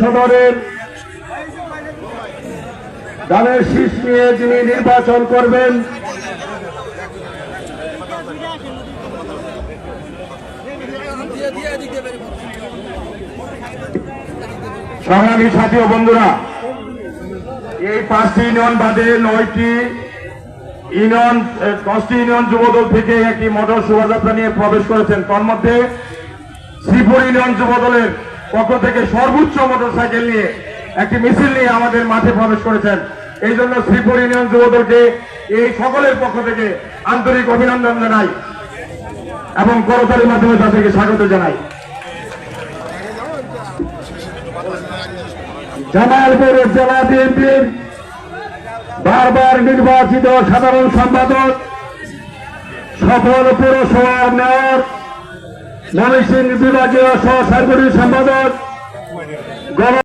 সদরের ধানের শীষ নিয়ে যিনি নির্বাচন করবেন, সংগ্রামী সাথী ও বন্ধুরা, এই পাঁচটি ইউনিয়ন বাদে নয়টি ইউনিয়ন দশটি ইউনিয়ন যুবদল থেকে একটি মোটর শোভাযাত্রা নিয়ে প্রবেশ করেছেন। তার মধ্যে শ্রীপুর ইউনিয়ন যুবদলের পক্ষ থেকে সর্বোচ্চ মোটর সাইকেল নিয়ে, একটি মিছিল নিয়ে আমাদের মাঠে প্রবেশ করেছেন। এই জন্য শ্রীপুর ইউনিয়ন যুবদলকে এই সকলের পক্ষ থেকে আন্তরিক অভিনন্দন জানাই এবং করতালির মাধ্যমে তাদেরকে স্বাগত জানাই। জামালপুর জেলা বিএনপির বারবার নির্বাচিত সাধারণ সম্পাদক, সফল পৌরসভা মেয়র ময়মনসিংহ বিভাগীয় সহ সাংগঠনিক সম্পাদক